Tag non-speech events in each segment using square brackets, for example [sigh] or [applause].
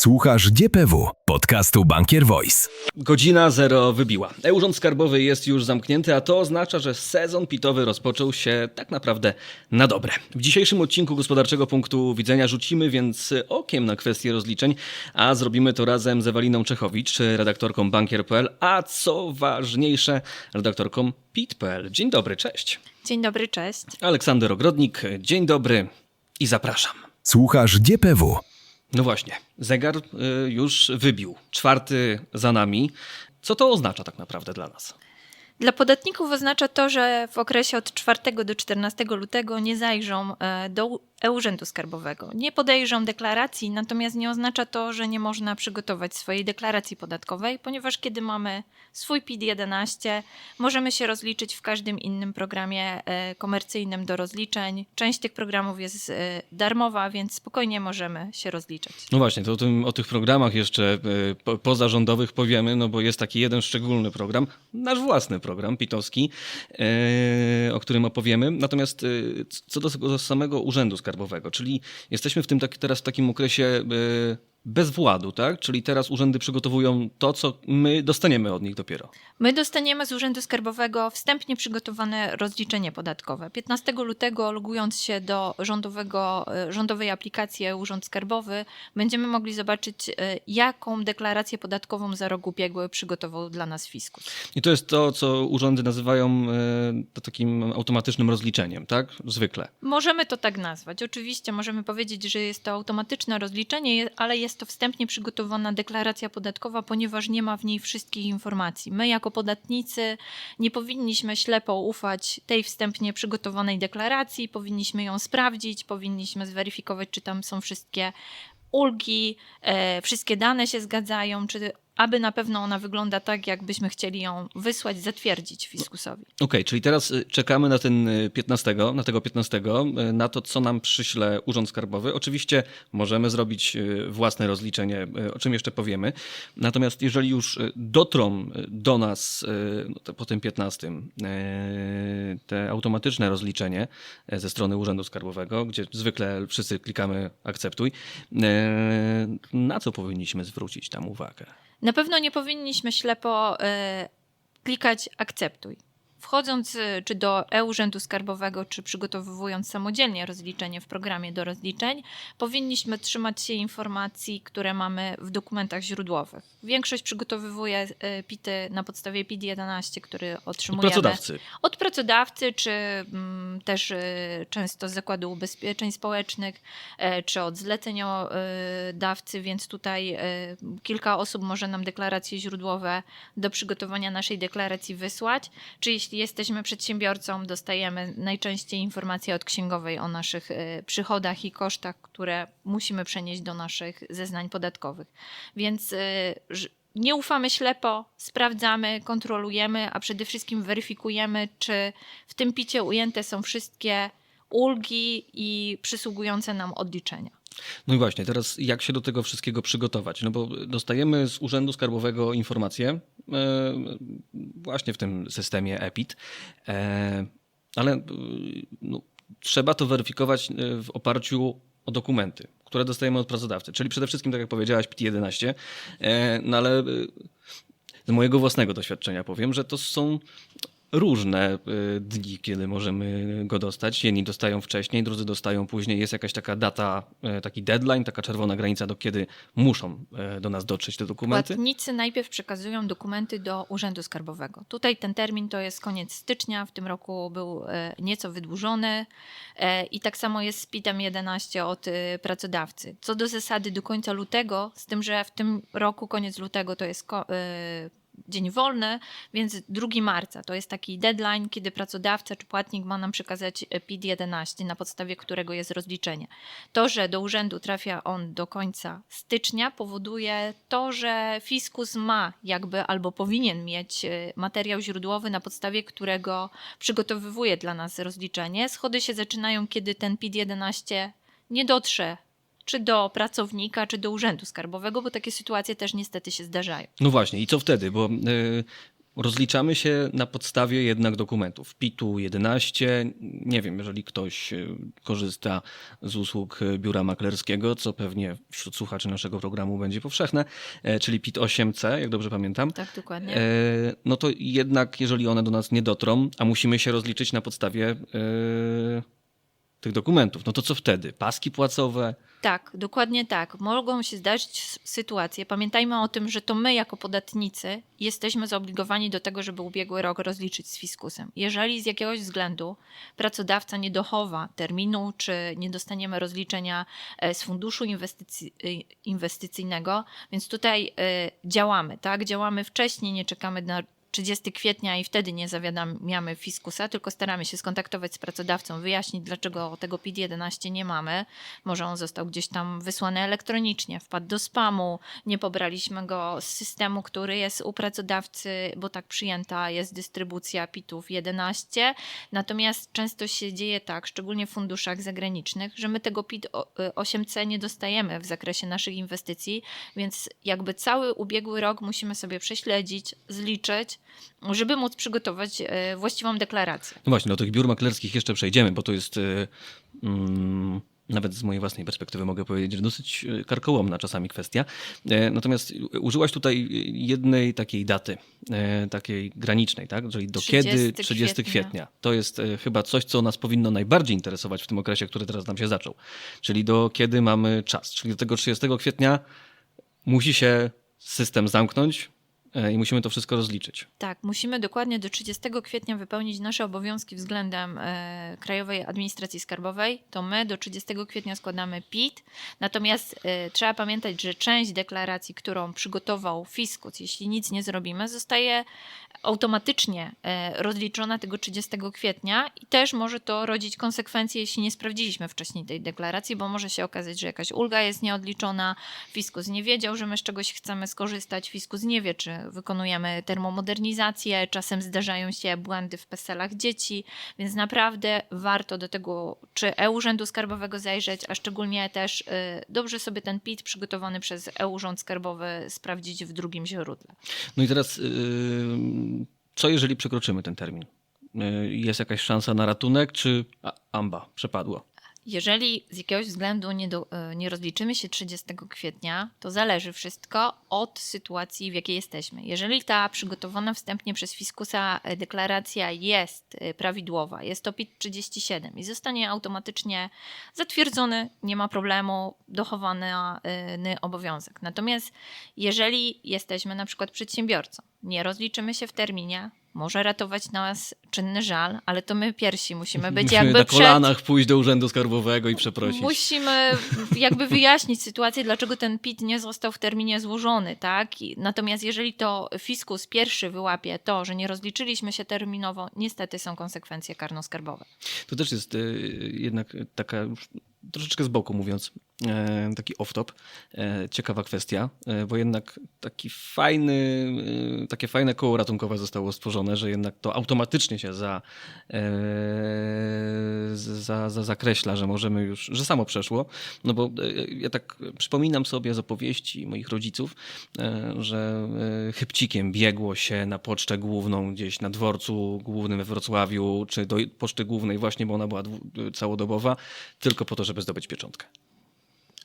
Słuchasz DPW, podcastu Bankier Voice. Godzina zero wybiła. E-Urząd Skarbowy jest już zamknięty, a to oznacza, że sezon pitowy rozpoczął się tak naprawdę na dobre. W dzisiejszym odcinku Gospodarczego Punktu Widzenia rzucimy więc okiem na kwestię rozliczeń, a zrobimy to razem z Eweliną Czechowicz, redaktorką bankier.pl, a co ważniejsze, redaktorką PIT.pl. Dzień dobry, cześć. Dzień dobry, cześć. Aleksander Ogrodnik, dzień dobry i zapraszam. Słuchasz DPW. No właśnie, zegar y, już wybił. Czwarty za nami. Co to oznacza tak naprawdę dla nas? Dla podatników oznacza to, że w okresie od 4 do 14 lutego nie zajrzą e, do e-Urzędu Skarbowego. Nie podejrzą deklaracji, natomiast nie oznacza to, że nie można przygotować swojej deklaracji podatkowej, ponieważ kiedy mamy swój PIT-11, możemy się rozliczyć w każdym innym programie e, komercyjnym do rozliczeń. Część tych programów jest e, darmowa, więc spokojnie możemy się rozliczać. No właśnie, to o, tym, o tych programach jeszcze po, pozarządowych powiemy, no bo jest taki jeden szczególny program, nasz własny program, pitowski, o którym opowiemy. Natomiast co do samego Urzędu Skarbowego, czyli jesteśmy w tym tak, teraz w takim okresie y, bez władu, tak? Czyli teraz urzędy przygotowują to, co my dostaniemy od nich dopiero. My dostaniemy z Urzędu Skarbowego wstępnie przygotowane rozliczenie podatkowe. 15 lutego, logując się do rządowego, e, rządowej aplikacji Urząd Skarbowy, będziemy mogli zobaczyć, e, jaką deklarację podatkową za rok ubiegły przygotował dla nas fiskus. I to jest to, co urzędy nazywają takim automatycznym rozliczeniem, tak? Zwykle. Możemy to tak nazwać. Oczywiście możemy powiedzieć, że jest to automatyczne rozliczenie, ale jest to wstępnie przygotowana deklaracja podatkowa, ponieważ nie ma w niej wszystkich informacji. My, jako podatnicy, nie powinniśmy ślepo ufać tej wstępnie przygotowanej deklaracji, powinniśmy ją sprawdzić, powinniśmy zweryfikować, czy tam są wszystkie ulgi, e, wszystkie dane się zgadzają, czy aby na pewno ona wygląda tak, jakbyśmy chcieli ją wysłać, zatwierdzić fiskusowi. Okej, czyli teraz y, czekamy na ten y, 15, na tego 15, y, na to, co nam przyśle Urząd Skarbowy. Oczywiście możemy zrobić y, własne rozliczenie, y, o czym jeszcze powiemy. Natomiast jeżeli już y, dotrą y, do nas y, no po tym 15 y, te automatyczne rozliczenie y, ze strony Urzędu Skarbowego, gdzie zwykle wszyscy klikamy akceptuj, y, na co powinniśmy zwrócić tam uwagę? Na pewno nie powinniśmy ślepo e, klikać akceptuj. Wchodząc e, czy do e-Urzędu Skarbowego, czy przygotowując samodzielnie rozliczenie w programie do rozliczeń, powinniśmy trzymać się informacji, które mamy w dokumentach źródłowych. Większość przygotowywuje e, PIT-y na podstawie PIT-11, który Od otrzymujemy pracodawcy. od pracodawcy, czy mm, też y, często z Zakładu Ubezpieczeń Społecznych, e, czy od zleceniodawcy, więc tutaj kilka osób może nam deklaracje źródłowe do przygotowania naszej deklaracji wysłać. Czy jeśli jesteśmy przedsiębiorcą, dostajemy najczęściej informacje od księgowej o naszych e, przychodach i kosztach, które musimy przenieść do naszych zeznań podatkowych. Więc ż- nie ufamy ślepo, sprawdzamy, kontrolujemy, a przede wszystkim weryfikujemy, czy w tym picie ujęte są wszystkie ulgi i przysługujące nam odliczenia. No i właśnie, teraz jak się do tego wszystkiego przygotować? No bo dostajemy z Urzędu Skarbowego informacje e, właśnie w tym systemie EPIT, e, ale e, no, trzeba to weryfikować w oparciu o dokumenty, które dostajemy od pracodawcy. Czyli przede wszystkim, tak jak powiedziałaś, PIT-11, e, no ale z mojego własnego doświadczenia powiem, że to są różne y, dni, kiedy możemy go dostać. Jedni dostają wcześniej, drudzy dostają później. Jest jakaś taka data, y, taki deadline, taka czerwona granica, do kiedy muszą y, do nas dotrzeć te dokumenty. Płatnicy najpierw przekazują dokumenty do Urzędu Skarbowego. Tutaj ten termin to jest koniec stycznia, w tym roku był nieco wydłużony i tak samo jest z PIT-em 11 od pracodawcy. Co do zasady do końca lutego, z tym, że w tym roku koniec lutego to jest dzień wolny, więc 2 marca to jest taki deadline, kiedy pracodawca czy płatnik ma nam przekazać e, PIT 11, na podstawie którego jest rozliczenie. To, że do urzędu trafia on do końca stycznia, powoduje to, że fiskus ma jakby albo powinien mieć e, materiał źródłowy, na podstawie którego przygotowywuje dla nas rozliczenie. Schody się zaczynają, kiedy ten PIT 11 nie dotrze czy do pracownika, czy do urzędu skarbowego, bo takie sytuacje też niestety się zdarzają. No właśnie, i co wtedy? Bo y, Rozliczamy się na podstawie jednak dokumentów. PIT-u 11, nie wiem, jeżeli ktoś e, korzysta z usług biura maklerskiego, co pewnie wśród słuchaczy naszego programu będzie powszechne, e, czyli PIT 8C, jak dobrze pamiętam. Tak, dokładnie. E, no to jednak, jeżeli one do nas nie dotrą, a musimy się rozliczyć na podstawie e, tych dokumentów, no to co wtedy? Paski płacowe? Tak, dokładnie tak. Mogą się zdarzyć sytuacje. Pamiętajmy o tym, że to my jako podatnicy jesteśmy zobligowani do tego, żeby ubiegły rok rozliczyć z fiskusem. Jeżeli z jakiegoś względu pracodawca nie dochowa terminu, czy nie dostaniemy rozliczenia e, z funduszu inwestycji, y, inwestycyjnego, więc tutaj e, działamy, tak? Działamy wcześniej, nie czekamy na 30 kwietnia i wtedy nie zawiadamiamy fiskusa, tylko staramy się skontaktować z pracodawcą, wyjaśnić, dlaczego tego PIT-11 nie mamy. Może on został gdzieś tam wysłany elektronicznie, wpadł do spamu, nie pobraliśmy go z systemu, który jest u pracodawcy, bo tak przyjęta jest dystrybucja PIT-ów 11. Natomiast często się dzieje tak, szczególnie w funduszach zagranicznych, że my tego PIT o- y, 8C nie dostajemy w zakresie naszych inwestycji, więc jakby cały ubiegły rok musimy sobie prześledzić, zliczyć, żeby móc przygotować e, właściwą deklarację. No właśnie, do tych biur maklerskich jeszcze przejdziemy, bo to jest e, mm, nawet z mojej własnej perspektywy mogę powiedzieć, dosyć e, karkołomna czasami kwestia. Natomiast użyłaś tutaj jednej takiej daty, takiej granicznej, tak? Czyli do 30 kiedy 30 kwietnia. kwietnia. To jest chyba coś, co nas powinno najbardziej interesować w tym okresie, który teraz nam się zaczął. Czyli do kiedy mamy czas. Czyli do tego 30 kwietnia musi się system zamknąć i musimy to wszystko rozliczyć. Tak, musimy dokładnie do 30 kwietnia wypełnić nasze obowiązki względem e, Krajowej Administracji Skarbowej. To my do 30 kwietnia składamy PIT. Natomiast e, trzeba pamiętać, że część deklaracji, którą przygotował fiskus, jeśli nic nie zrobimy, zostaje automatycznie e, rozliczona tego 30 kwietnia i też może to rodzić konsekwencje, jeśli nie sprawdziliśmy wcześniej tej deklaracji, bo może się okazać, że jakaś ulga jest nieodliczona, fiskus nie wiedział, że my z czegoś chcemy skorzystać, fiskus nie wie, czy wykonujemy termomodernizację, czasem zdarzają się błędy w PESEL-ach dzieci, więc naprawdę warto do tego, czy e-Urzędu Skarbowego zajrzeć, a szczególnie też y, dobrze sobie ten PIT przygotowany przez e-Urząd Skarbowy sprawdzić w drugim źródle. No i teraz, yy, co jeżeli przekroczymy ten termin? Yy, Jest jakaś szansa na ratunek, czy amba, przepadło? Jeżeli z jakiegoś względu nie, do, e, nie rozliczymy się 30 kwietnia, to zależy wszystko od sytuacji, w jakiej jesteśmy. Jeżeli ta przygotowana wstępnie przez fiskusa e, deklaracja jest e, prawidłowa, jest to PIT 37 i zostanie automatycznie zatwierdzony, nie ma problemu, dochowany obowiązek. Natomiast jeżeli jesteśmy na przykład przedsiębiorcą, nie rozliczymy się w terminie, może ratować nas czynny żal, ale to my piersi musimy [laughs] być Musimy jakby na przed, kolanach pójść do Urzędu Skarbowego i przeprosić. Musimy jakby [laughs] wyjaśnić sytuację, dlaczego ten PIT nie został w terminie złożony, tak? Natomiast jeżeli to fiskus pierwszy wyłapie to, że nie rozliczyliśmy się terminowo, niestety są konsekwencje karno-skarbowe. To też jest yy, jednak taka troszeczkę z boku mówiąc, e, taki off-top, e, ciekawa kwestia, e, bo jednak taki fajny, e, takie fajne koło ratunkowe zostało stworzone, że jednak to automatycznie się za, e, za, za zakreśla, że możemy już, że samo przeszło. No bo e, ja tak przypominam sobie z opowieści moich rodziców, e, że e, chybcikiem biegło się na pocztę główną gdzieś na dworcu głównym we Wrocławiu, czy do poczty głównej właśnie, bo ona była całodobowa, tylko po to, żeby zdobyć pieczątkę.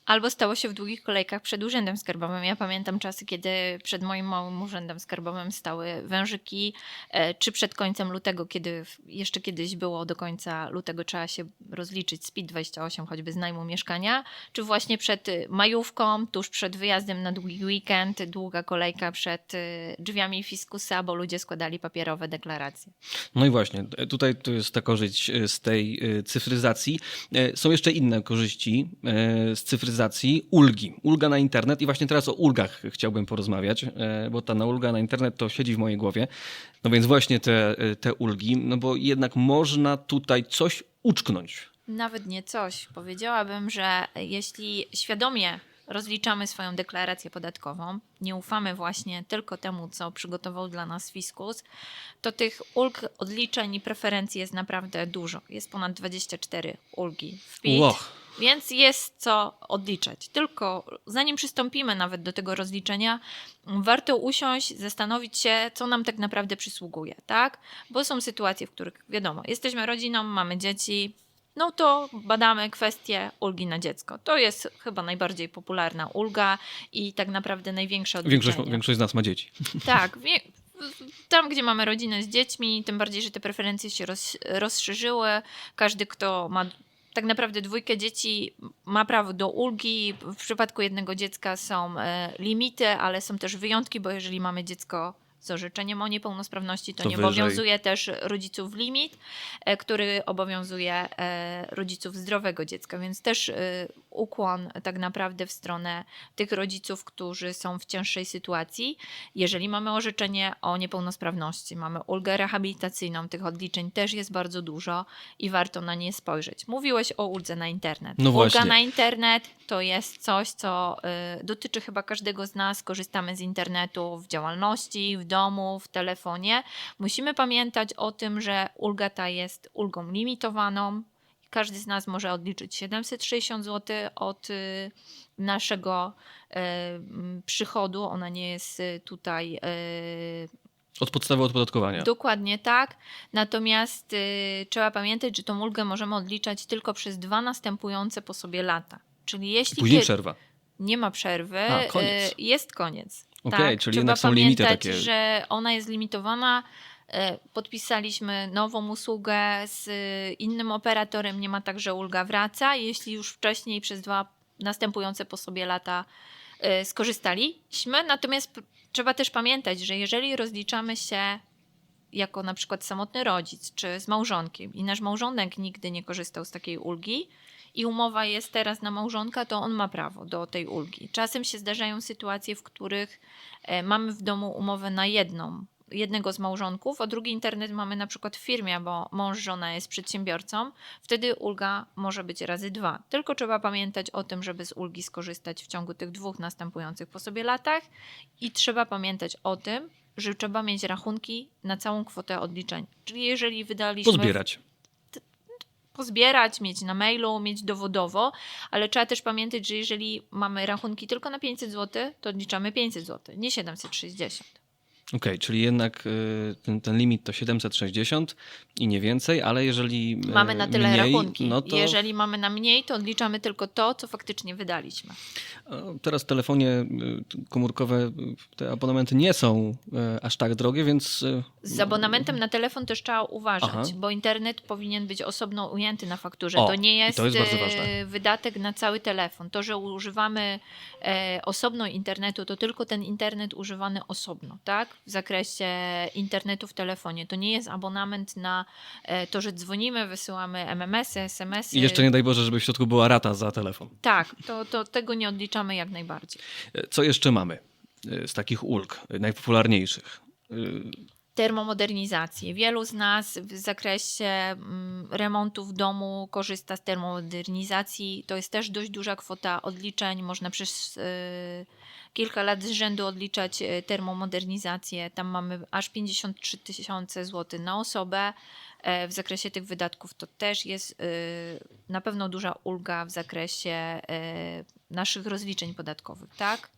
Albo stało się w długich kolejkach przed urzędem skarbowym. Ja pamiętam czasy, kiedy przed moim małym urzędem skarbowym stały wężyki, e, czy przed końcem lutego, kiedy jeszcze kiedyś było do końca lutego trzeba się rozliczyć z PIT-28, choćby z najmu mieszkania, czy właśnie przed y, majówką, tuż przed wyjazdem na długi weekend, długa kolejka przed y, drzwiami fiskusa, bo ludzie składali papierowe deklaracje. No i właśnie, e, tutaj to jest ta korzyść e, z tej e, cyfryzacji. E, Są jeszcze inne korzyści e, z cyfryzacji. Ulgi. Ulga na internet i właśnie teraz o ulgach chciałbym porozmawiać, e, bo ta na ulga na internet to siedzi w mojej głowie. No więc właśnie te, e, te ulgi, no bo jednak można tutaj coś uczknąć. Nawet nie coś. Powiedziałabym, że jeśli świadomie rozliczamy swoją deklarację podatkową, nie ufamy właśnie tylko temu, co przygotował dla nas fiskus, to tych ulg, odliczeń i preferencji jest naprawdę dużo. Jest ponad 24 ulgi w PIT. Łoch. Więc jest co odliczać. Tylko zanim przystąpimy nawet do tego rozliczenia, warto usiąść, zastanowić się, co nam tak naprawdę przysługuje, tak? Bo są sytuacje, w których wiadomo, jesteśmy rodziną, mamy dzieci, no to badamy kwestię ulgi na dziecko. To jest chyba najbardziej popularna ulga i tak naprawdę największe odliczenie. Większość, większość z nas ma dzieci. [laughs] Tak, tam gdzie mamy rodzinę z dziećmi, tym bardziej, że te preferencje się roz, rozszerzyły. Każdy, kto ma tak naprawdę dwójkę dzieci, ma prawo do ulgi. W przypadku jednego dziecka są e, limity, ale są też wyjątki, bo jeżeli mamy dziecko z orzeczeniem o niepełnosprawności, to, To nie wyżej. obowiązuje też rodziców limit, e, który obowiązuje e, rodziców zdrowego dziecka, więc też e, ukłon tak naprawdę w stronę tych rodziców, którzy są w cięższej sytuacji. Jeżeli mamy orzeczenie o niepełnosprawności, mamy ulgę rehabilitacyjną, tych odliczeń też jest bardzo dużo i warto na nie spojrzeć. Mówiłeś o uldze na internet. No właśnie. Ulga na internet to jest coś, co y, dotyczy chyba każdego z nas. Korzystamy z internetu w działalności, w domu, w telefonie. Musimy pamiętać o tym, że ulga ta jest ulgą limitowaną. Każdy z nas może odliczyć 760 zł od y, naszego y, przychodu. Ona nie jest tutaj Od podstawy odpodatkowania. Dokładnie tak. Natomiast y, trzeba pamiętać, że tą ulgę możemy odliczać tylko przez dwa następujące po sobie lata. Czyli jeśli Później przerwa. nie ma przerwy, A, koniec. y, jest koniec. Okej, tak? czyli trzeba są pamiętać, limity takie. że ona jest limitowana. Y, Podpisaliśmy nową usługę z y, innym operatorem. Nie ma tak, że ulga wraca. Jeśli już wcześniej przez dwa następujące po sobie lata skorzystaliśmy. Natomiast trzeba też pamiętać, że jeżeli rozliczamy się jako na przykład samotny rodzic czy z małżonkiem i nasz małżonek nigdy nie korzystał z takiej ulgi i umowa jest teraz na małżonka, to on ma prawo do tej ulgi. Czasem się zdarzają sytuacje, w których e, mamy w domu umowę na jedną, jednego z małżonków, a drugi internet mamy na przykład w firmie, bo mąż, żona jest przedsiębiorcą, wtedy ulga może być razy dwa. Tylko trzeba pamiętać o tym, żeby z ulgi skorzystać w ciągu tych dwóch następujących po sobie latach i trzeba pamiętać o tym, że trzeba mieć rachunki na całą kwotę odliczeń. Czyli jeżeli wydaliśmy Pozbierać. Pozbierać, mieć na mailu, mieć dowodowo, ale trzeba też pamiętać, że jeżeli mamy rachunki tylko na 500 zł, to odliczamy 500 zł, nie 760. Okej, czyli jednak y, ten, ten limit to 760 i nie więcej, ale jeżeli y, Mamy na tyle mniej, rachunki. No to Jeżeli mamy na mniej, to odliczamy tylko to, co faktycznie wydaliśmy. Teraz telefonie y, komórkowe y, te abonamenty nie są y, aż tak drogie, więc y, Z abonamentem na telefon też trzeba uważać, Aha. bo internet powinien być osobno ujęty na fakturze. O, to nie jest, to jest e, wydatek na cały telefon. To, że używamy e, osobno internetu, to tylko ten internet używany osobno, tak? W zakresie internetu w telefonie. To nie jest abonament na e, to, że dzwonimy, wysyłamy MMS-y, SMS-y. i jeszcze nie daj Boże, żeby w środku była rata za telefon. Tak, to, to tego nie odliczamy jak najbardziej. Y, Co jeszcze mamy y, z takich ulg najpopularniejszych? Termomodernizację. Wielu z nas w zakresie mm, remontu w domu korzysta z termomodernizacji. To jest też dość duża kwota odliczeń. Można przez y, kilka lat z rzędu odliczać y, termomodernizację. Tam mamy aż 53 tysiące złotych na osobę. E, W zakresie tych wydatków to też jest y, na pewno duża ulga w zakresie naszych rozliczeń podatkowych, tak?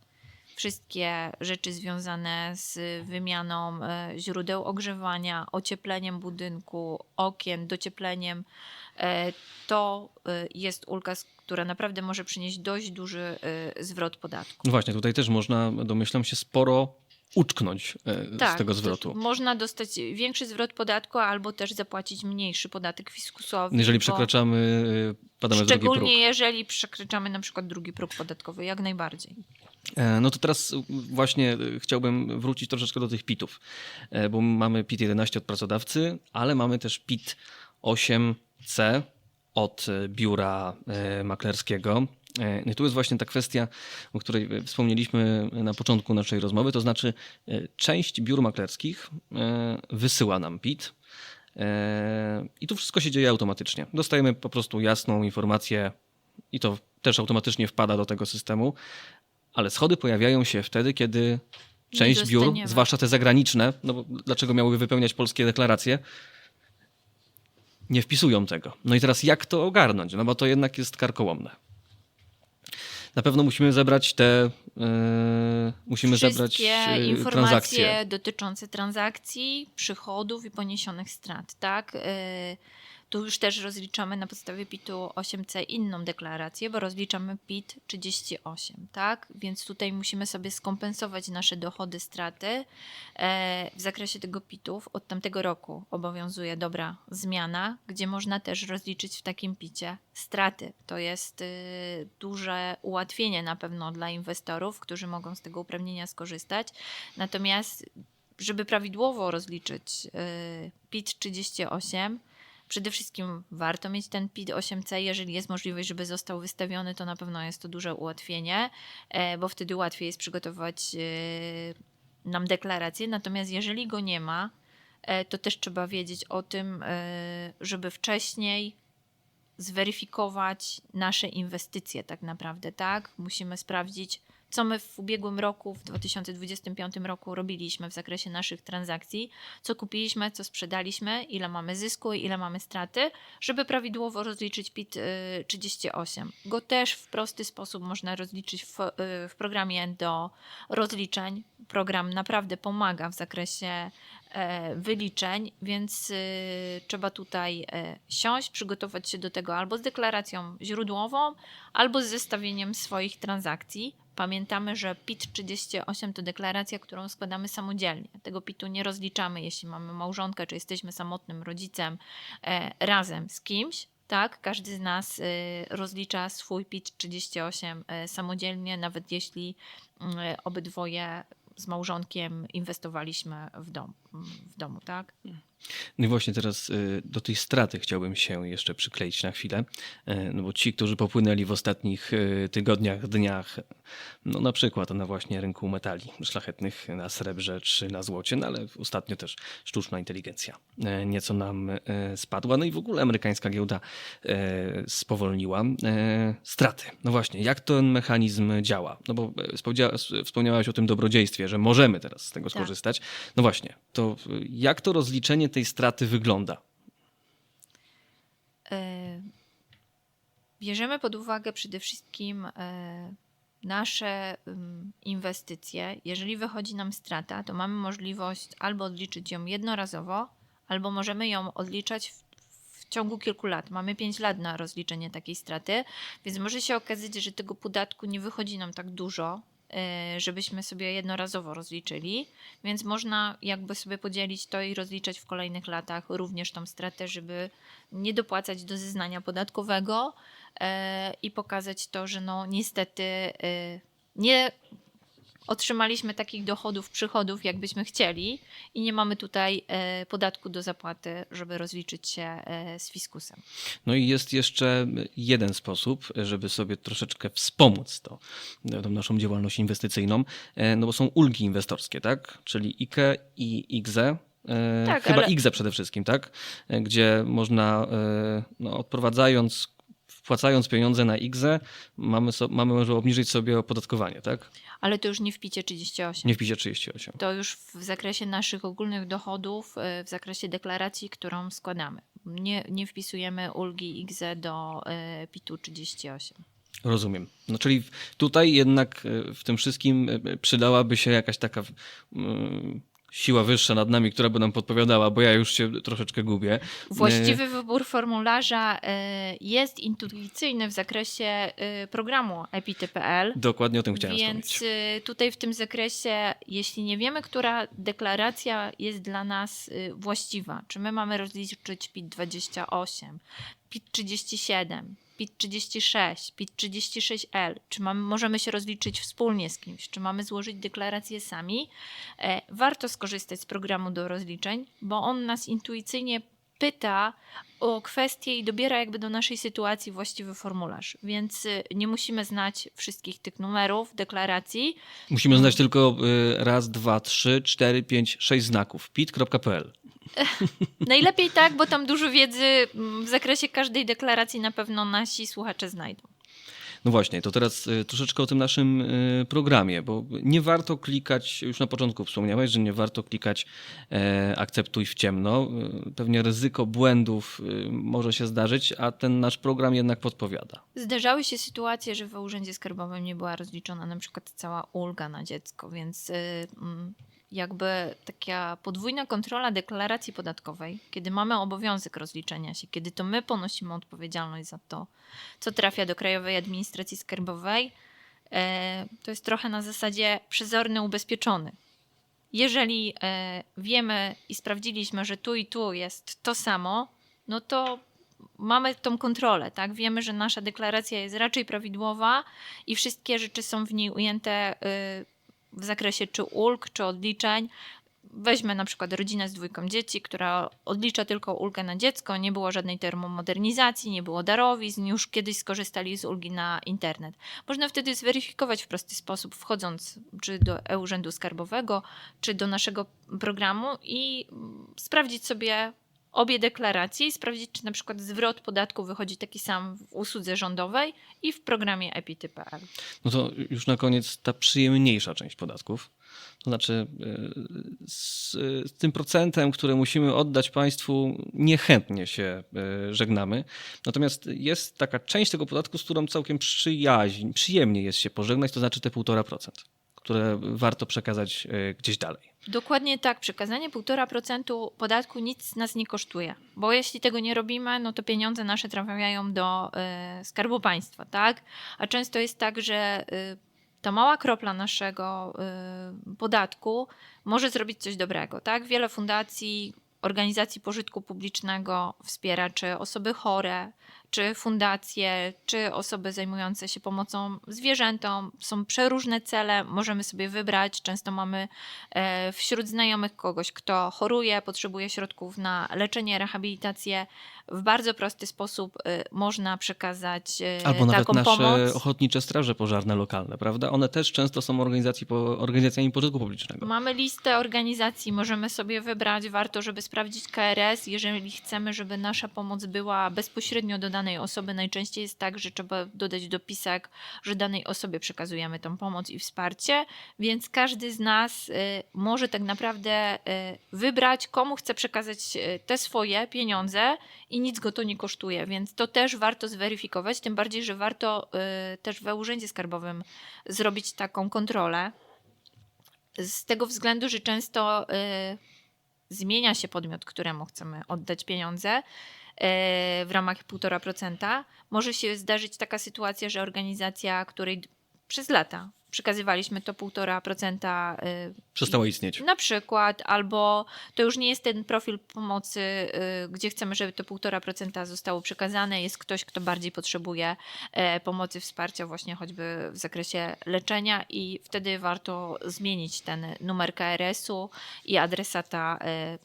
Wszystkie rzeczy związane z wymianą e, źródeł ogrzewania, ociepleniem budynku, okien, dociepleniem, e, to e, jest ulga, która naprawdę może przynieść dość duży zwrot podatku. No właśnie, tutaj też można, domyślam się, sporo uczknąć y, z tego zwrotu. Można dostać większy zwrot podatku albo też zapłacić mniejszy podatek fiskusowy. Jeżeli przekraczamy, padamy drugi próg. Szczególnie jeżeli przekraczamy na przykład drugi próg podatkowy, jak najbardziej. E, No to teraz y, właśnie y, chciałbym wrócić troszeczkę do tych PIT-ów, e, bo mamy PIT 11 od pracodawcy, ale mamy też PIT 8C od e, biura e, maklerskiego. E, No i tu jest właśnie ta kwestia, o której e, wspomnieliśmy na początku naszej rozmowy, to znaczy e, część biur maklerskich e, wysyła nam PIT. e, I tu wszystko się dzieje automatycznie. Dostajemy po prostu jasną informację i to też automatycznie wpada do tego systemu, ale schody pojawiają się wtedy, kiedy część biur, zwłaszcza te zagraniczne, no bo dlaczego miałyby wypełniać polskie deklaracje? nie wpisują tego. No i teraz jak to ogarnąć? No bo to jednak jest karkołomne. Na pewno musimy zebrać te, yy, musimy zebrać Wszystkie yy, informacje transakcje. dotyczące transakcji, przychodów i poniesionych strat, tak? Y, Tu już też rozliczamy na podstawie PIT-u 8C inną deklarację, bo rozliczamy PIT 38, tak? Więc tutaj musimy sobie skompensować nasze dochody, straty. E, W zakresie tego PIT-ów od tamtego roku obowiązuje dobra zmiana, gdzie można też rozliczyć w takim PIT-cie straty. To jest y, duże ułatwienie na pewno dla inwestorów, którzy mogą z tego uprawnienia skorzystać. Natomiast, żeby prawidłowo rozliczyć y, PIT 38, Przede wszystkim warto mieć ten PIT 8C, jeżeli jest możliwość, żeby został wystawiony, to na pewno jest to duże ułatwienie, e, bo wtedy łatwiej jest przygotować e, nam deklarację. Natomiast jeżeli go nie ma, e, to też trzeba wiedzieć o tym, żeby wcześniej zweryfikować nasze inwestycje tak naprawdę, tak? Musimy sprawdzić, co my w ubiegłym roku, w 2025 roku robiliśmy w zakresie naszych transakcji, co kupiliśmy, co sprzedaliśmy, ile mamy zysku, ile mamy straty, żeby prawidłowo rozliczyć PIT y, 38. Go też w prosty sposób można rozliczyć w, y, w programie do rozliczeń. Program naprawdę pomaga w zakresie e, wyliczeń, więc y, trzeba tutaj e, siąść, przygotować się do tego albo z deklaracją źródłową, albo z zestawieniem swoich transakcji. Pamiętamy, że PIT 38 to deklaracja, którą składamy samodzielnie. Tego PIT-u nie rozliczamy, jeśli mamy małżonkę, czy jesteśmy samotnym rodzicem e, razem z kimś. Tak, każdy z nas e, rozlicza swój PIT 38 e, samodzielnie, nawet jeśli mm, e, obydwoje z małżonkiem inwestowaliśmy w, dom, w domu, tak? No i właśnie teraz y, do tej straty chciałbym się jeszcze przykleić na chwilę, y, no bo ci, którzy popłynęli w ostatnich y, tygodniach, dniach, no na przykład na właśnie rynku metali szlachetnych, na srebrze czy na złocie, no ale ostatnio też sztuczna inteligencja nieco nam spadła, no i w ogóle amerykańska giełda spowolniła. Straty, no właśnie, jak ten mechanizm działa? No bo wspomnia- wspomniałaś o tym dobrodziejstwie, że możemy teraz z tego Tak. skorzystać. No właśnie, to jak to rozliczenie tej straty wygląda? E, Bierzemy pod uwagę przede wszystkim e, nasze ym, inwestycje. Jeżeli wychodzi nam strata, to mamy możliwość albo odliczyć ją jednorazowo, albo możemy ją odliczać w, w ciągu kilku lat. Mamy 5 lat na rozliczenie takiej straty, więc może się okazać, że tego podatku nie wychodzi nam tak dużo, żebyśmy sobie jednorazowo rozliczyli, więc można jakby sobie podzielić to i rozliczać w kolejnych latach również tą stratę, żeby nie dopłacać do zeznania podatkowego e, i pokazać to, że no niestety e, nie otrzymaliśmy takich dochodów, przychodów, jakbyśmy chcieli i nie mamy tutaj e, podatku do zapłaty, żeby rozliczyć się e, z fiskusem. No i jest jeszcze jeden sposób, żeby sobie troszeczkę wspomóc to, tą naszą działalność inwestycyjną, e, no bo są ulgi inwestorskie, tak? Czyli IKE i IGZE. E, Tak, Chyba ale- IGZE przede wszystkim, tak? E, Gdzie można, e, no, odprowadzając, wpłacając pieniądze na IGZE, mamy, so, mamy może obniżyć sobie opodatkowanie, tak? Ale to już nie w picie 38. Nie wpisie 38. To już w zakresie naszych ogólnych dochodów, e, w zakresie deklaracji, którą składamy. Nie, nie wpisujemy ulgi IGZE do e, PIT-u 38. Rozumiem. No czyli tutaj jednak e, w tym wszystkim przydałaby się jakaś taka siła wyższa nad nami, która by nam podpowiadała, bo ja już się troszeczkę gubię. Właściwy wybór formularza e, jest intuicyjny w zakresie e, programu epity.pl. Dokładnie o tym chciałem Więc wspomnieć. y, tutaj w tym zakresie, jeśli nie wiemy, która deklaracja jest dla nas właściwa, czy my mamy rozliczyć PIT 28, PIT 37, PIT 36, PIT 36L, czy możemy się rozliczyć wspólnie z kimś, czy mamy złożyć deklarację sami, e, warto skorzystać z programu do rozliczeń, bo on nas intuicyjnie pyta o kwestie i dobiera jakby do naszej sytuacji właściwy formularz. Więc y, nie musimy znać wszystkich tych numerów deklaracji. Musimy znać tylko y, raz, dwa, trzy, cztery, pięć, sześć znaków. pit.pl. [laughs] Najlepiej tak, bo tam dużo wiedzy mm, w zakresie każdej deklaracji na pewno nasi słuchacze znajdą. No właśnie, to teraz y, troszeczkę o tym naszym y, programie, bo nie warto klikać, już na początku wspomniałeś, że nie warto klikać e, akceptuj w ciemno. Y, Pewnie ryzyko błędów może się zdarzyć, a ten nasz program jednak podpowiada. Zdarzały się sytuacje, że w Urzędzie Skarbowym nie była rozliczona na przykład cała ulga na dziecko, więc mm, jakby taka podwójna kontrola deklaracji podatkowej, kiedy mamy obowiązek rozliczenia się, kiedy to my ponosimy odpowiedzialność za to, co trafia do Krajowej Administracji Skarbowej, e, to jest trochę na zasadzie przezorny, ubezpieczony. Jeżeli e, wiemy i sprawdziliśmy, że tu i tu jest to samo, no to mamy tą kontrolę, tak? Wiemy, że nasza deklaracja jest raczej prawidłowa i wszystkie rzeczy są w niej ujęte y, w zakresie czy ulg, czy odliczeń. Weźmy na przykład rodzinę z dwójką dzieci, która odlicza tylko ulgę na dziecko, nie było żadnej termomodernizacji, nie było darowizn, już kiedyś skorzystali z ulgi na internet. Można wtedy zweryfikować w prosty sposób, wchodząc czy do e-Urzędu Skarbowego, czy do naszego programu i mm, sprawdzić sobie obie deklaracje i sprawdzić, czy na przykład zwrot podatku wychodzi taki sam w usłudze rządowej i w programie epity.pl. No to już na koniec ta przyjemniejsza część podatków. To znaczy y, z, tym procentem, który musimy oddać państwu, niechętnie się y, żegnamy. Natomiast jest taka część tego podatku, z którą całkiem przyjaźń, przyjemnie jest się pożegnać, to znaczy te 1,5%, które warto przekazać y, gdzieś dalej. Dokładnie tak, przekazanie 1,5% podatku nic nas nie kosztuje, bo jeśli tego nie robimy, no to pieniądze nasze trafiają do y, Skarbu Państwa, tak? A często jest tak, że y, ta mała kropla naszego y, podatku może zrobić coś dobrego, tak? Wiele fundacji, organizacji pożytku publicznego wspiera, czy osoby chore, czy fundacje, czy osoby zajmujące się pomocą zwierzętom. Są przeróżne cele, możemy sobie wybrać. Często mamy e, wśród znajomych kogoś, kto choruje, potrzebuje środków na leczenie, rehabilitację. W bardzo prosty sposób e, można przekazać e, Albo nawet taką nasze pomoc. ochotnicze straże pożarne lokalne, prawda? One też często są organizacji, organizacjami pożytku publicznego. Mamy listę organizacji, możemy sobie wybrać. Warto, żeby sprawdzić KRS, jeżeli chcemy, żeby nasza pomoc była bezpośrednio do danej osoby. Najczęściej jest tak, że trzeba dodać dopisek, że danej osobie przekazujemy tą pomoc i wsparcie, więc każdy z nas y, może tak naprawdę y, wybrać, komu chce przekazać y, te swoje pieniądze i nic go to nie kosztuje, więc to też warto zweryfikować, tym bardziej, że warto też we Urzędzie Skarbowym zrobić taką kontrolę z tego względu, że często zmienia się podmiot, któremu chcemy oddać pieniądze y, w ramach 1,5%. Może się zdarzyć taka sytuacja, że organizacja, której przez lata przekazywaliśmy to 1,5%, y, Przestało istnieć. na przykład, albo to już nie jest ten profil pomocy, y, gdzie chcemy, żeby to 1,5% zostało przekazane. Jest ktoś, kto bardziej potrzebuje e, pomocy, wsparcia, właśnie choćby w zakresie leczenia, i wtedy warto zmienić ten numer KRS-u i adresata e,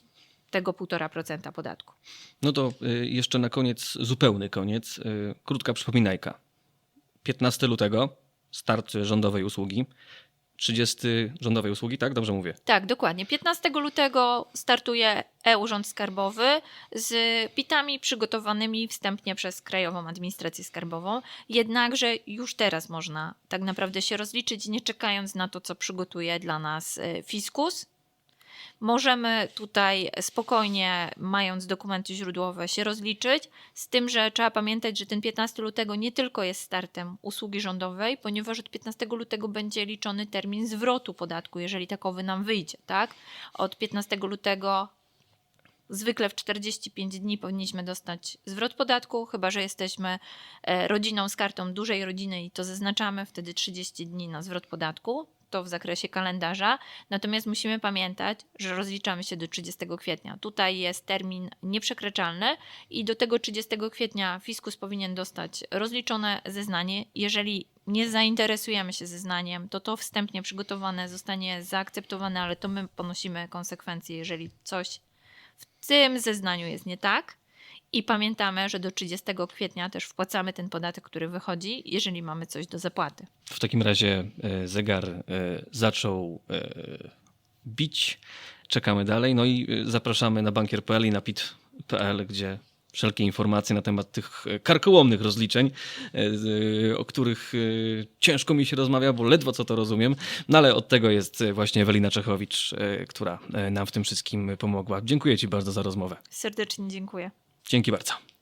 tego 1,5% podatku. No to y, jeszcze na koniec, zupełny koniec, krótka przypominajka. 15 lutego start rządowej usługi. 30 rządowej usługi, tak? Dobrze mówię. Tak, dokładnie. 15 lutego startuje e-Urząd Skarbowy z pitami przygotowanymi wstępnie przez Krajową Administrację Skarbową. Jednakże już teraz można tak naprawdę się rozliczyć, nie czekając na to, co przygotuje dla nas e, Fiskus. Możemy tutaj spokojnie, mając dokumenty źródłowe, się rozliczyć, z tym, że trzeba pamiętać, że ten 15 lutego nie tylko jest startem usługi rządowej, ponieważ od 15 lutego będzie liczony termin zwrotu podatku, jeżeli takowy nam wyjdzie, tak? Od 15 lutego zwykle w 45 dni powinniśmy dostać zwrot podatku, chyba że jesteśmy e, rodziną z kartą dużej rodziny i to zaznaczamy, wtedy 30 dni na zwrot podatku. To w zakresie kalendarza. Natomiast musimy pamiętać, że rozliczamy się do 30 kwietnia. Tutaj jest termin nieprzekraczalny i do tego 30 kwietnia fiskus powinien dostać rozliczone zeznanie. Jeżeli nie zainteresujemy się zeznaniem, to to wstępnie przygotowane zostanie zaakceptowane, ale to my ponosimy konsekwencje, jeżeli coś w tym zeznaniu jest nie tak. I pamiętamy, że do 30 kwietnia też wpłacamy ten podatek, który wychodzi, jeżeli mamy coś do zapłaty. W takim razie e, zegar e, zaczął e, bić. Czekamy dalej. No i zapraszamy na bankier.pl i na pit.pl, gdzie wszelkie informacje na temat tych karkołomnych rozliczeń, o których ciężko mi się rozmawia, bo ledwo co to rozumiem. No ale od tego jest właśnie Ewelina Czechowicz, która nam w tym wszystkim pomogła. Dziękuję Ci bardzo za rozmowę. Serdecznie dziękuję. Dzięki bardzo.